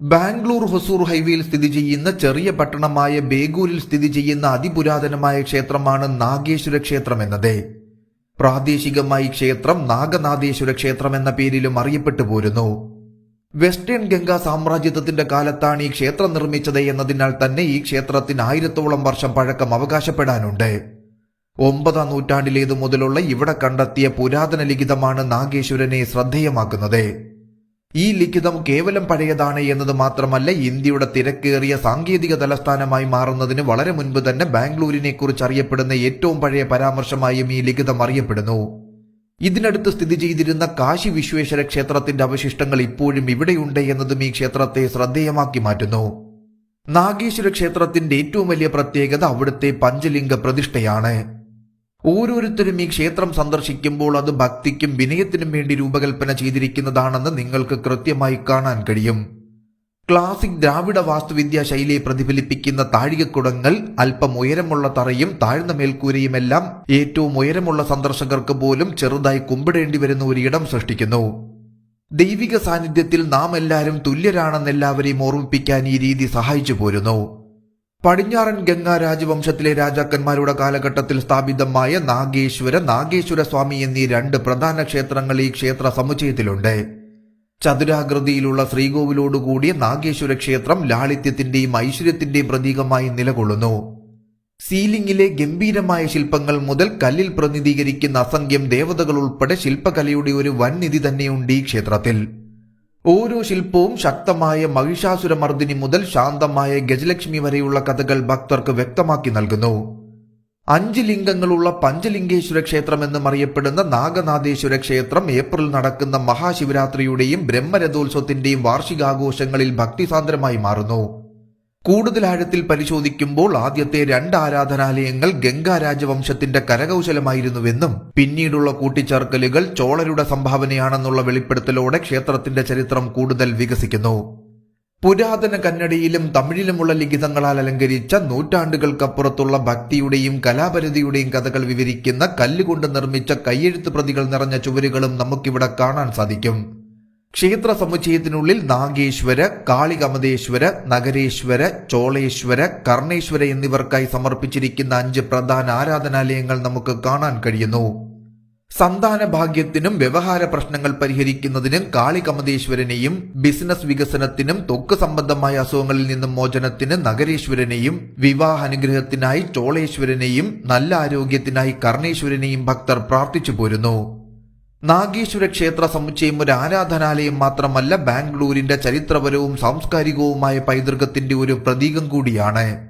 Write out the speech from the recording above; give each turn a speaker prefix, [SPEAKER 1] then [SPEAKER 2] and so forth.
[SPEAKER 1] ബാംഗ്ലൂർ ഹൊസൂർ ഹൈവേയിൽ സ്ഥിതി ചെയ്യുന്ന ചെറിയ പട്ടണമായ ബേഗൂരിൽ സ്ഥിതി ചെയ്യുന്ന അതിപുരാതനമായ ക്ഷേത്രമാണ് നാഗേശ്വര ക്ഷേത്രം എന്നത്. പ്രാദേശികമായി ക്ഷേത്രം നാഗനാഥേശ്വര ക്ഷേത്രം എന്ന പേരിലും അറിയപ്പെട്ടു പോരുന്നു. വെസ്റ്റേൺ ഗംഗാ സാമ്രാജ്യത്വത്തിന്റെ കാലത്താണ് ഈ ക്ഷേത്രം നിർമ്മിച്ചത് എന്നതിനാൽ തന്നെ ഈ ക്ഷേത്രത്തിന് ആയിരത്തോളം വർഷം പഴക്കം അവകാശപ്പെടാനുണ്ട്. ഒമ്പതാം നൂറ്റാണ്ടിലേതു മുതലുള്ള ഇവിടെ കണ്ടെത്തിയ പുരാതന ലിഖിതമാണ് നാഗേശ്വരനെ ശ്രദ്ധേയമാക്കുന്നത്. ഈ ലിഖിതം കേവലം പഴയതാണ് എന്നത് മാത്രമല്ല ഇന്ത്യയുടെ തിരക്കേറിയ സാങ്കേതിക തലസ്ഥാനമായി മാറുന്നതിന് വളരെ മുൻപ് തന്നെ ബാംഗ്ലൂരിനെ കുറിച്ച് അറിയപ്പെടുന്ന ഏറ്റവും പഴയ പരാമർശമായും ഈ ലിഖിതം അറിയപ്പെടുന്നു. ഇതിനടുത്ത് സ്ഥിതി ചെയ്തിരുന്ന കാശി വിശ്വേശ്വര ക്ഷേത്രത്തിന്റെ അവശിഷ്ടങ്ങൾ ഇപ്പോഴും ഇവിടെയുണ്ട് എന്നതും ഈ ക്ഷേത്രത്തെ ശ്രദ്ധേയമാക്കി മാറ്റുന്നു. നാഗേശ്വര ക്ഷേത്രത്തിന്റെ ഏറ്റവും വലിയ പ്രത്യേകത അവിടുത്തെ പഞ്ചലിംഗ പ്രതിഷ്ഠയാണ്. ഓരോരുത്തരും ഈ ക്ഷേത്രം സന്ദർശിക്കുമ്പോൾ അത് ഭക്തിക്കും വിനയത്തിനും വേണ്ടി രൂപകൽപ്പന ചെയ്തിരിക്കുന്നതാണെന്ന് നിങ്ങൾക്ക് കൃത്യമായി കാണാൻ കഴിയും. ക്ലാസിക് ദ്രാവിഡ വാസ്തുവിദ്യാ ശൈലിയെ പ്രതിഫലിപ്പിക്കുന്ന താഴികക്കുടങ്ങൾ അല്പം ഉയരമുള്ള തറയും താഴ്ന്ന മേൽക്കൂരയുമെല്ലാം ഏറ്റവും ഉയരമുള്ള സന്ദർശകർക്ക് പോലും ചെറുതായി കുമ്പിടേണ്ടി വരുന്ന ഒരിടം സൃഷ്ടിക്കുന്നു. ദൈവിക സാന്നിധ്യത്തിൽ നാം എല്ലാവരും തുല്യരാണെന്ന് എല്ലാവരെയും ഓർമ്മിപ്പിക്കാൻ ഈ രീതി സഹായിച്ചു പോരുന്നു. പടിഞ്ഞാറൻ ഗംഗാ രാജവംശത്തിലെ രാജാക്കന്മാരുടെ കാലഘട്ടത്തിൽ സ്ഥാപിതമായ നാഗേശ്വര നാഗേശ്വര സ്വാമി എന്നീ രണ്ട് പ്രധാന ക്ഷേത്രങ്ങൾ ഈ ക്ഷേത്ര സമുച്ചയത്തിലുണ്ട്. ചതുരാകൃതിയിലുള്ള ശ്രീകോവിലോടുകൂടിയ നാഗേശ്വര ക്ഷേത്രം ലാളിത്യത്തിന്റെയും ഐശ്വര്യത്തിന്റെയും പ്രതീകമായി നിലകൊള്ളുന്നു. സീലിംഗിലെ ഗംഭീരമായ ശില്പങ്ങൾ മുതൽ കല്ലിൽ പ്രതിനിധീകരിക്കുന്ന അസംഖ്യം ദേവതകൾ ഉൾപ്പെടെ ശില്പകലയുടെ ഒരു വൻനിധി തന്നെയുണ്ട് ഈ ക്ഷേത്രത്തിൽ. ഓരോ ശില്പവും ശക്തമായ മഹിഷാസുരമർദ്ദിനി മുതൽ ശാന്തമായ ഗജലക്ഷ്മി വരെയുള്ള കഥകൾ ഭക്തർക്ക് വ്യക്തമാക്കി നൽകുന്നു. അഞ്ച് ലിംഗങ്ങളുള്ള പഞ്ചലിംഗേശ്വര ക്ഷേത്രം എന്നും അറിയപ്പെടുന്ന നാഗനാഥേശ്വര ക്ഷേത്രം ഏപ്രിൽ നടക്കുന്ന മഹാശിവരാത്രിയുടെയും ബ്രഹ്മരഥോത്സവത്തിന്റെയും വാർഷികാഘോഷങ്ങളിൽ ഭക്തിസാന്ദ്രമായി മാറുന്നു. കൂടുതൽ ആഴത്തിൽ പരിശോധിക്കുമ്പോൾ ആദ്യത്തെ രണ്ട് ആരാധനാലയങ്ങൾ ഗംഗാ രാജവംശത്തിന്റെ കരകൗശലമായിരുന്നുവെന്നും പിന്നീടുള്ള കൂട്ടിച്ചേർക്കലുകൾ ചോളരുടെ സംഭാവനയാണെന്നുള്ള വെളിപ്പെടുത്തലോടെ ക്ഷേത്രത്തിന്റെ ചരിത്രം കൂടുതൽ വികസിക്കുന്നു. പുരാതന കന്നഡയിലും തമിഴിലുമുള്ള ലിഖിതങ്ങളാൽ അലങ്കരിച്ച നൂറ്റാണ്ടുകൾക്കപ്പുറത്തുള്ള ഭക്തിയുടെയും കലാപരിധിയുടെയും കഥകൾ വിവരിക്കുന്ന കല്ലുകൊണ്ട് നിർമ്മിച്ച കയ്യെഴുത്ത് പ്രതികൾ നിറഞ്ഞ ചുവരുകളും നമുക്കിവിടെ കാണാൻ സാധിക്കും. ക്ഷേത്ര സമുച്ചയത്തിനുള്ളിൽ നാഗേശ്വര കാളികമതേശ്വര നഗരേശ്വര ചോളേശ്വര കർണേശ്വര എന്നിവർക്കായി സമർപ്പിച്ചിരിക്കുന്ന അഞ്ച് പ്രധാന ആരാധനാലയങ്ങൾ നമുക്ക് കാണാൻ കഴിയുന്നു. സന്താന ഭാഗ്യത്തിനും വ്യവഹാര പ്രശ്നങ്ങൾ പരിഹരിക്കുന്നതിനും കാളികമതേശ്വരനെയും ബിസിനസ് വികസനത്തിനും തൊക്ക് സംബന്ധമായ അസുഖങ്ങളിൽ നിന്നും മോചനത്തിന് നഗരേശ്വരനെയും വിവാഹ അനുഗ്രഹത്തിനായി ചോളേശ്വരനെയും നല്ല ആരോഗ്യത്തിനായി കർണേശ്വരനെയും ഭക്തർ പ്രാർത്ഥിച്ചു പോരുന്നു. നാഗേശ്വര ക്ഷേത്ര സമുച്ചയം ഒരു ആരാധനാലയം മാത്രമല്ല ബാംഗ്ലൂരിന്റെ ചരിത്രപരവും സാംസ്കാരികവുമായ പൈതൃകത്തിന്റെ ഒരു പ്രതീകം കൂടിയാണ്.